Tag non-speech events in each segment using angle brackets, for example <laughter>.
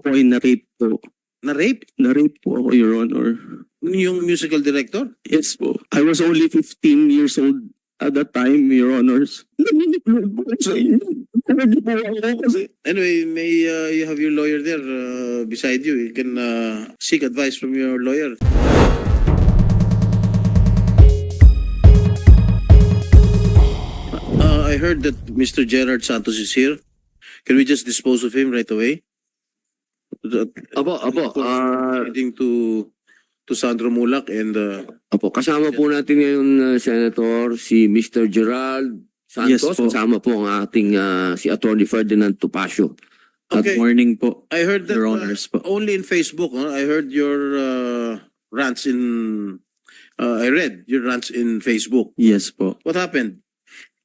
po ay na-rape po. Na-rape? Na-rape po ako, Your Honor. Yung musical director? Yes po. I was only 15 years old at that time, Your Honors. Nanginiploid po sa inyo. Ano po ako kasi. Anyway, may uh, you have your lawyer there uh, beside you. You can uh, seek advice from your lawyer. Uh, I heard that Mr. Gerard Santos is here. Can we just dispose of him right away? Apo, apo. Leading to to Sandro Mulak and uh, apo, kasama po natin ngayon, uh, Senator, si Mr. Gerald Yes Santos. po. kasama po ang ating ah, si Attorney Ferdinand Topacio. Okay. Good morning po, I heard that Your uh, Honors po. only in Facebook. Huh? I heard your uh, rants in. Uh, I read your rants in Facebook. Yes po. What happened?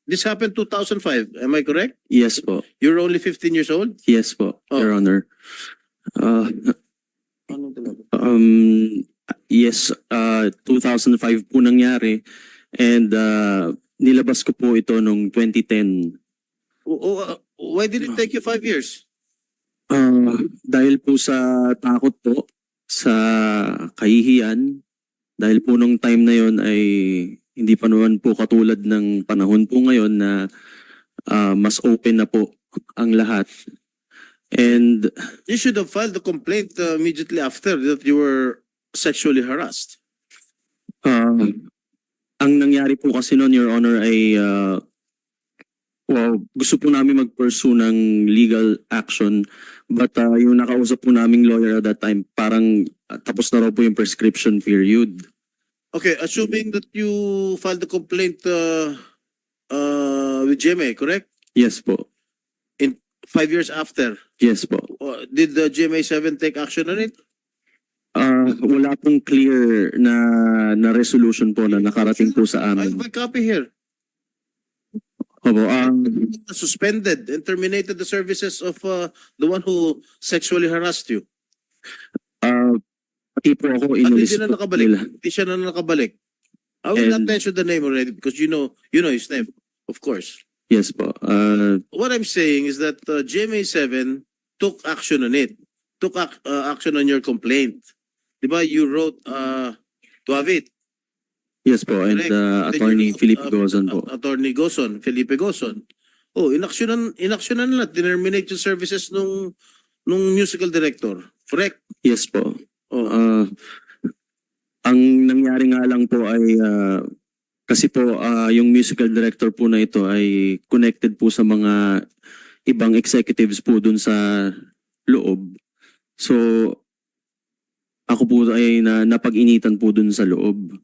This happened 2005. Am I correct? Yes po. You're only 15 years old. Yes po, Oh. Your Honor. Uh, um, yes, uh, 2005 po nangyari. And uh, nilabas ko po ito noong 2010. Oh, oh, uh, why did it take you five years? Ah, dahil po sa takot po, sa kahihiyan, dahil po nung time na yon ay hindi pa naman po katulad ng panahon po ngayon na ah, mas open na po ang lahat. And You should have filed the complaint uh, immediately after that you were sexually harassed. ah, ang nangyari po kasi noon, Your Honor, ay ah, wow, gusto po namin mag-pursue ng legal action but ah, yung nakausap po naming lawyer at that time, parang ah, tapos na raw po yung prescription period. Okay, assuming that you filed the complaint uh, uh, with GMA, correct? Yes po. Five years after, Yes po. uh, did the GMA 7 take action on it? Ah, wala pong clear na na resolution po na nakarating po sa I have amin. a copy here. Opo, ang Suspended and terminated the services of uh, the one who sexually harassed you. ah, pati po ako At hindi inulis na po nakabalik. nila. Hindi siya na nakabalik. I will not And- mention the name already because you know you know his name, of course. Yes po. Ah, What I'm saying is that uh, GMA7 took action on it, took ac- uh, action on your complaint. Diba? You wrote uh, to have it. yes po. And Correct. Then Attorney you Felipe uh, Gozon po. uh, Attorney Gozon, Felipe Gozon. Oh, inaksyonan, inaksyonan nila, terminate yung services nung, nung musical director. Correct? Yes po. Oh, Ah, ang nangyari nga lang po ay ah, kasi po ah, yung musical director po na ito ay connected po sa mga ibang executives po dun sa loob. So ako po ay na, napag-initan po dun sa loob.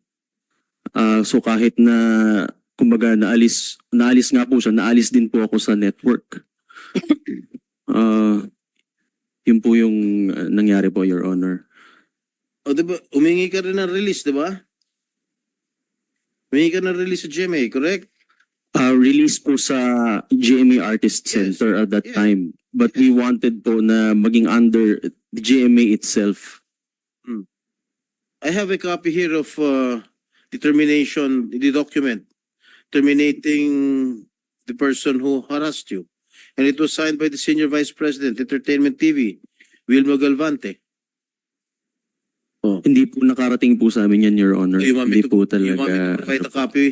Ah, so kahit na kumbaga naalis naalis nga po siya, naalis din po ako sa network. <coughs> Ah, yun po yung nangyari po, Your Honor. oh diba? Umingi ka rin ng release, diba? Umingi ka ng release sa GMA, correct? uh, release po sa GMA Artist Yes. Center at that Yes. time. But we wanted po na maging under the GMA itself. I have a copy here of uh, determination, the document terminating the person who harassed you. And it was signed by the Senior Vice President, Entertainment TV, Wilma Galvante. Hindi po nakarating po sa amin yan, Your Honor. You Hindi to- po You want me to talaga. provide a copy?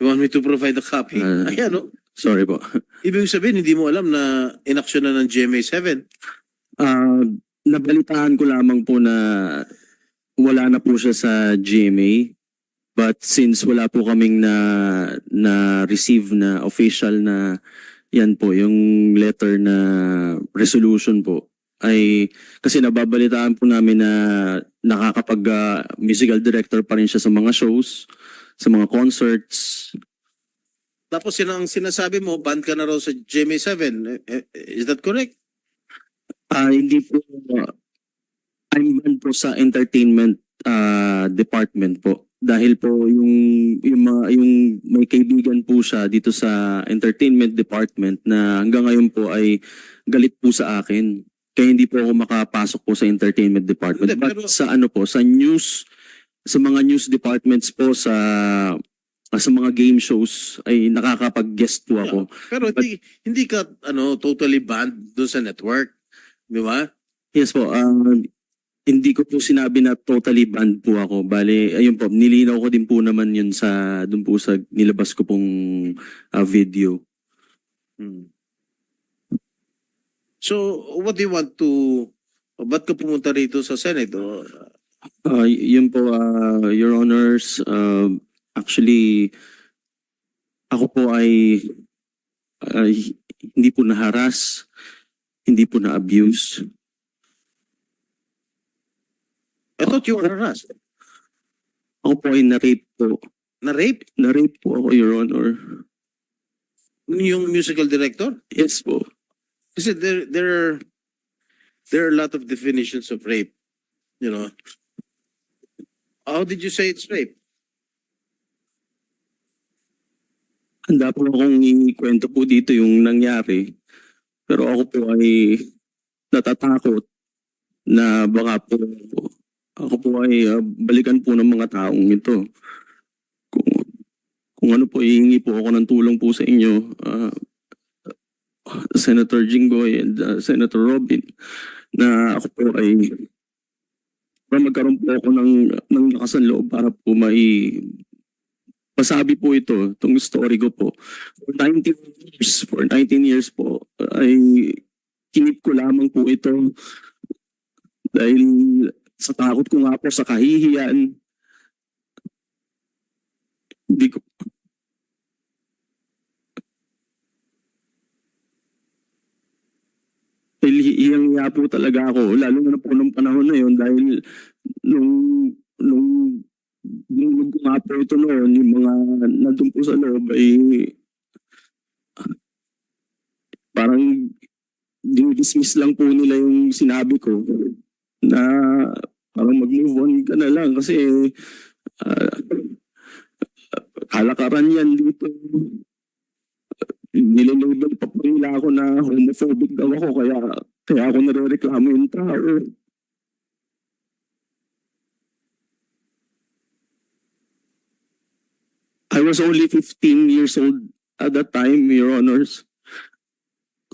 You want me to provide a copy? Ah. <laughs> Ayan, no? Sorry po. Ibig sabihin, hindi mo alam na inaksyon na ng GMA7. Uh, nabalitaan ko lamang po na wala na po siya sa GMA. But since wala po kaming na na receive na official na yan po yung letter na resolution po ay kasi nababalitaan po namin na nakakapag ah, musical director pa rin siya sa mga shows, sa mga concerts. Tapos yun ang sinasabi mo, banned ka na raw sa GMA7. Eh, eh, Is that correct? Ah, hindi po uh, I'm banned po sa entertainment ah, department po dahil po yung yung mga yung may kaibigan po siya dito sa entertainment department na hanggang ngayon po ay galit po sa akin. Kaya hindi po ako makapasok po sa entertainment department. Hindi, But pero- sa ano po, sa news sa mga news departments po sa ah, sa mga game shows ay nakakapag-guest po ako. Pero hindi, hindi ka ano totally banned doon sa network. Di ba? Yes po, um, hindi ko po sinabi na totally banned po ako. Bale, ayun po, nilinaw ko din po naman yun sa, dun po sa nilabas ko pong ah, video. Hmm. So, what do you want to, ba't ka pumunta rito sa Senate? O, y- yun po, ah, Your Honors, ah, actually, ako po ay, ay hindi po na-harass, hindi po na-abuse. I thought you were harassed. Ako po ay na-rape po. Na-rape? Na-rape po ako, Your Honor. Yung musical director? Yes po. Kasi there, there are, there are a lot of definitions of rape. You know? How did you say it's rape? Handa po akong ikwento po dito yung nangyari. Pero ako po ay natatakot na baka po ako po ay ah, balikan po ng mga taong ito. Kung, kung ano po, hihingi po ako ng tulong po sa inyo, ah, Senator Jinggoy and ah, Senator Robin, na ako po ay para magkaroon po ako ng, ng lakas ng loob para po mai Pasabi po ito, itong story ko po. For 19 years, for 19 years po, ay kinip ko lamang po ito dahil sa takot ko nga po sa kahihiyan. Hindi ko, nga po talaga ako, lalo na po nung panahon na yun dahil nung, nung Dinulog ko nga po ito noon, yung mga nandun po sa loob ay parang dinidismiss lang po nila yung sinabi ko na parang mag-move on ka na lang kasi ah, kalakaran yan dito. Nililabel pa po nila ako na homophobic daw ako kaya kaya ako nare-reklamo yung tao. I was only 15 years old at that time, Your Honors.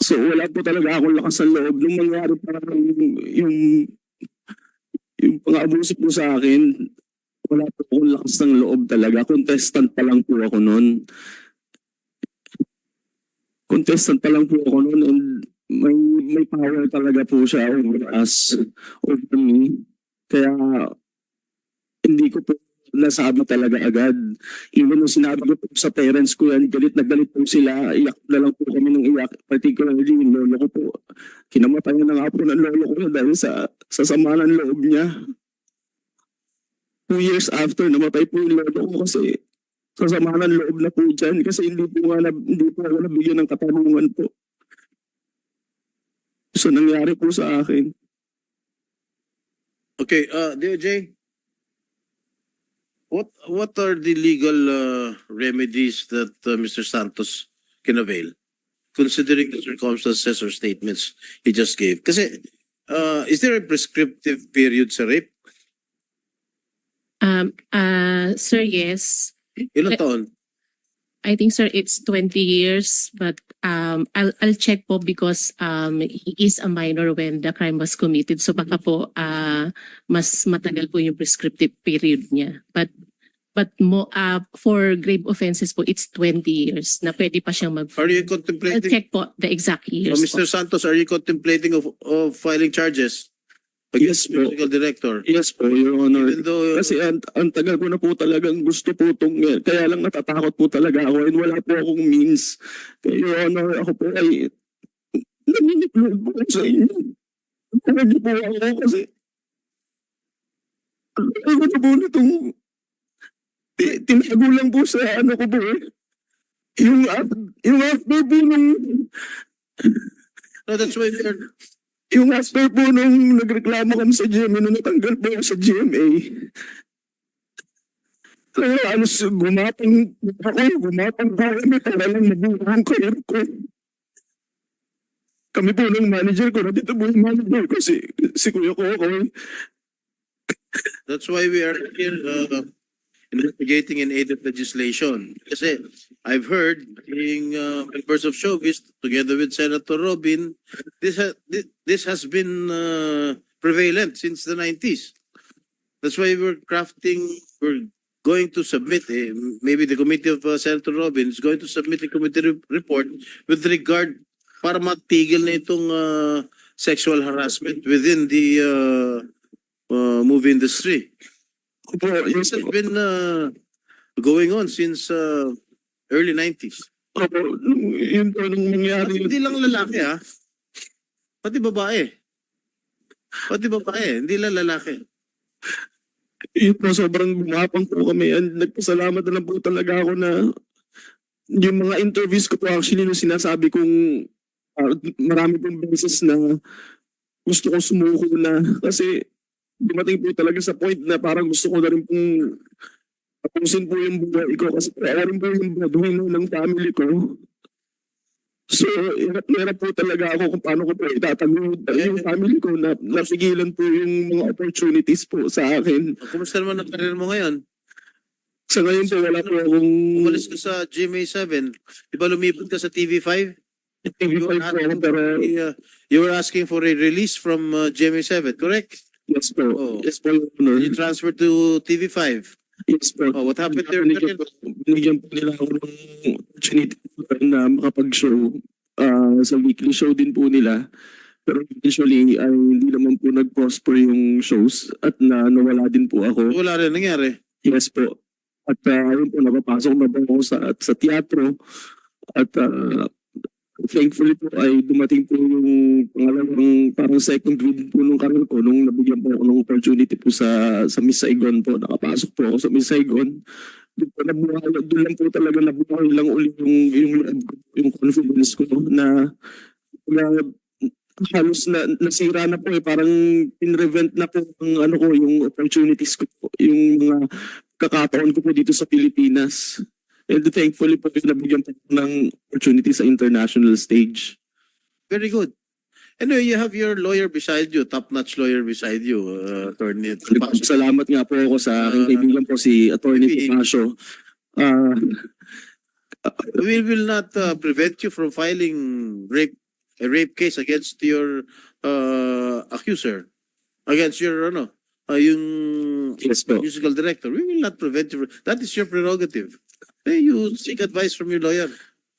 So wala po talaga akong lakas ng loob. Nung mangyari parang yung, yung pang-abuso po sa akin, wala po akong lakas ng loob talaga. Contestant pa lang po ako noon. Contestant pa lang po ako noon and may, may power talaga po siya over us, over me. Kaya hindi ko po nasabi talaga agad. Even nung sinabi ko po sa parents ko yan, galit na galit po sila, iyak na lang po kami ng iyak. Particularly yung lolo ko po. Kinamatayan na nga po ng lolo ko dahil sa, sa sama ng loob niya. Two years after, namatay po yung lolo ko kasi sa sama ng loob na po dyan kasi hindi po, nga, na- hindi po nabigyan ng katarungan po. So nangyari po sa akin. Okay, uh, DOJ? What, what are the legal uh, remedies that uh, Mr. Santos can avail? Considering the circumstances or statements he just gave. Kasi, uh, is there a prescriptive period sa rape? Um, uh, sir, yes. Ilang taon? I think, sir, it's 20 years, but um, I'll, I'll check po because um, he is a minor when the crime was committed. So baka po uh, mas matagal po yung prescriptive period niya. But but mo, uh, for grave offenses po, it's 20 years na pwede pa siyang mag- Are you I'll contemplating, check po the exact years po. Mr. Santos, are you contemplating of, of filing charges? Yes, po. musical director? Yes po, Your Honor. Even though, Kasi ang, ang tagal ko na po talagang gusto po itong, kaya lang natatakot po talaga ako and wala po akong means. Kaya Your Honor, ako po ay nangingitlog po sa inyo. Niyo po ako kasi ano na po nitong ti- tinago lang po sa ano ko po eh. Yung, af- yung after po nung no, that's why we are, Yung after po nung nagreklamo kami sa GMA, nung natanggal po sa GMA, kaya alos gumapang ako, gumapang po kami para lang mabuo ang ko. Kami po ng manager ko, nandito po yung manager ko, si, si Kuya Coco. that's why we are here, uh, investigating in aid of legislation. Kasi I've heard being uh, members of showbiz together with Senator Robin, this ha- thi- this has been uh, prevalent since the 90s. That's why we're crafting, we're going to submit, eh, maybe the committee of uh, Senator Robin is going to submit a committee re- report with regard para matigil na itong uh, sexual harassment within the uh, uh, movie industry. Opo, yes po. been uh, going on since uh, early 90s. Opo, nung- yun po nung nangyari. Hindi lang lalaki ha. Pati babae. Pati babae, hindi lang lalaki. Yun po, sobrang bumapang po kami. And nagpasalamat na lang po talaga ako na yung mga interviews ko po actually nung sinasabi kong ah, marami pong beses na gusto ko sumuko na kasi dumating po talaga sa point na parang gusto ko na rin pong tapusin po yung buhay ko kasi kaya rin po yung breadwinner ng family ko. So, hirap na hirap po talaga ako kung paano ko po itatago yung family ko na napigilan po yung mga opportunities po sa akin. Kumusta naman ang karir mo ngayon? Sa ngayon po, wala po akong Umalis ka sa GMA7. Di ba lumipad ka sa TV5? TV5 po ako, pero Uh, you were asking for a release from uh, GMA7, correct? Yes po. Oh. Yes po, Your Honor. You transferred to TV5. Yes po. Oh, what happened your Binigyan po, binigyan po nila ako ng opportunity na makapag-show ah, sa weekly show din po nila. Pero usually, ay hindi naman po nag-prosper yung shows at na nawala din po ako. Wala rin nangyari. Yes po. At uh, ayun po, napapasok na po ako sa, sa teatro. At uh, thankfully po ay dumating po yung pangalawang parang second read po nung career ko nung nabigyan po ako ng opportunity po sa sa Miss Saigon po. Nakapasok po ako sa Miss Saigon. Doon po nabuhay, doon lang po talaga nabuhay lang uli yung, yung, yung confidence ko na, na halos na nasira na po eh parang pinrevent na po ang ano ko yung opportunities ko po, yung mga kakataon ko po dito sa Pilipinas. And thankfully po nabigyan po ng opportunity sa international stage. Very good. Anyway, you have your lawyer beside you, top-notch lawyer beside you, uh, Attorney Pasco. Salamat nga po ako sa aking Ah. kaibigan po si Attorney Tomasio. Ah, We will not uh, prevent you from filing rape a rape case against your uh, accuser, against your ano, uh, yung yes musical director. We will not prevent you. That is your prerogative. Eh, you seek advice from your lawyer.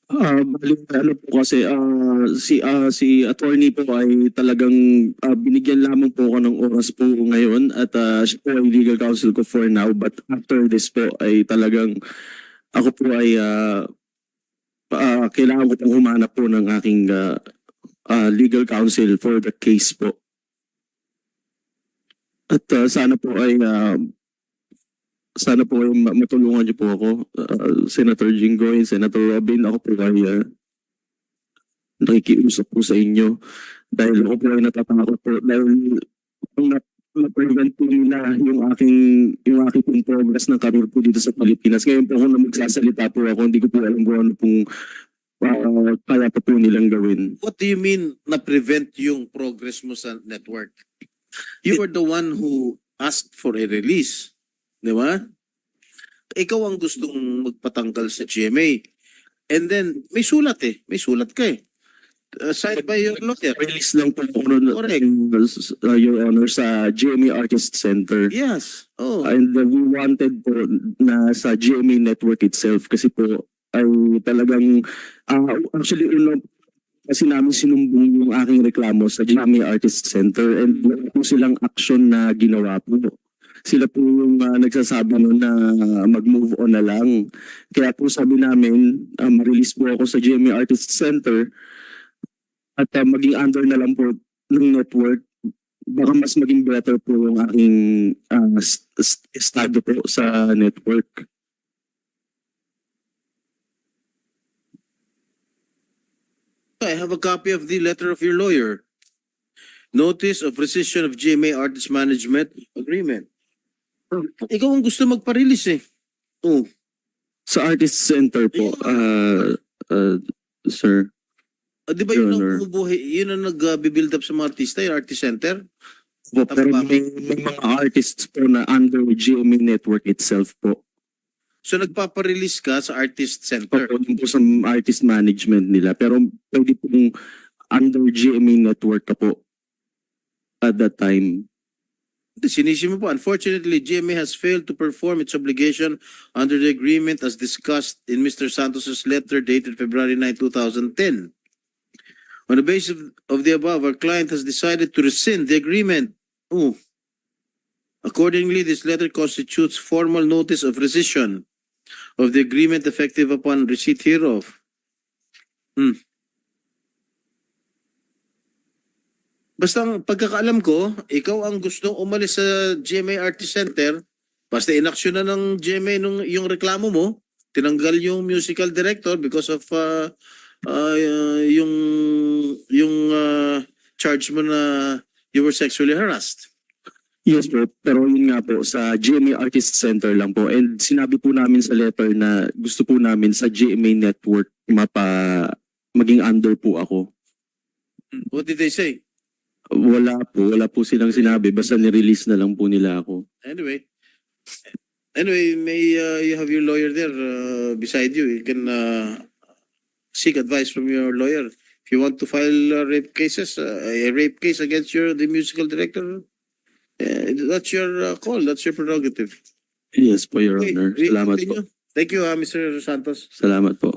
Ah, bali ano po kasi ah, si ah, si attorney po ay talagang ah, binigyan lamang po ako ng oras po ngayon at ah, siya po ay legal counsel ko for now but after this po ay talagang ako po ay ah, ah, kailangan ko pong humanap po ng aking ah, ah, legal counsel for the case po. At ah, sana po ay ah, sana po matulungan niyo po ako, uh, Senator Jinggoy, Senator Robin, ako po ay uh, nakikiusap po sa inyo dahil ako po ay natatakot po dahil na- na-prevent po nila yung aking yung aking progress ng career po dito sa Pilipinas. Ngayon po ako na magsasalita po ako, hindi ko po alam kung ano pong uh, kaya pa po nilang gawin. What do you mean na prevent yung progress mo sa network? You were the one who asked for a release. Di ba? Ikaw ang gustong magpatanggal sa GMA. And then, may sulat eh. May sulat ka eh. Uh, signed by your lawyer. Release lang po ako noon, Correct. uh, Your Honor, sa GMA Artist Center. Yes. Oh. And uh, we wanted po na sa GMA network itself kasi po ay talagang ah, actually uno kasi namin sinumbong yung aking reklamo sa GMA Artist Center and wala po silang action na ginawa po. Sila po yung ah, nagsasabi nun na mag-move on na lang. Kaya po sabi namin, ah, ma-release po ako sa GMA Artist Center at ah, maging under na lang po ng network baka mas maging better po yung aking ah, st- estado po sa network. I have a copy of the letter of your lawyer. Notice of rescission of GMA Artist Management Agreement. Ikaw ang gusto magpa-release eh. Oh. Sa Artist Center po, ah, ah, sir. Ah, di ba yun ang Your Honor. bumubuhay, yun ang nag-build up sa mga artista, yung artist center? Po, pero may, may mga artists po na under GMA network itself po. So nagpaparelease ka sa artist center. Opo, dun po sa artist management nila. Pero pwede pong under GMA network ka po at that time. Po, unfortunately, GMA has failed to perform its obligation under the agreement as discussed in Mr. Santos's letter dated February 9, 2010. On the basis of- of the above, our client has decided to rescind the agreement. Ooh. Accordingly, this letter constitutes formal notice of rescission of the agreement effective upon receipt hereof. Hmm. Basta ang pagkakaalam ko, ikaw ang gustong umalis sa GMA Artist Center, basta inaksyon na ng GMA nung, yung reklamo mo, tinanggal yung musical director because of uh, uh, yung yung uh, charge mo na you were sexually harassed. Yes po, pero yun nga po, sa GMA Artist Center lang po. And sinabi po namin sa letter na gusto po namin sa GMA network mapa maging under po ako. What did they say? Wala po, wala po silang sinabi. Basta nirelease na lang po nila ako. Anyway, anyway, may uh, you have your lawyer there uh, beside you. You can uh, seek advice from your lawyer. If you want to file uh, rape cases, uh, a rape case against your the musical director, uh, that's your uh, call. That's your prerogative. Yes po, Your Okay, Honor. Salamat po. continue. Thank you, uh, Mr. Santos. Salamat po.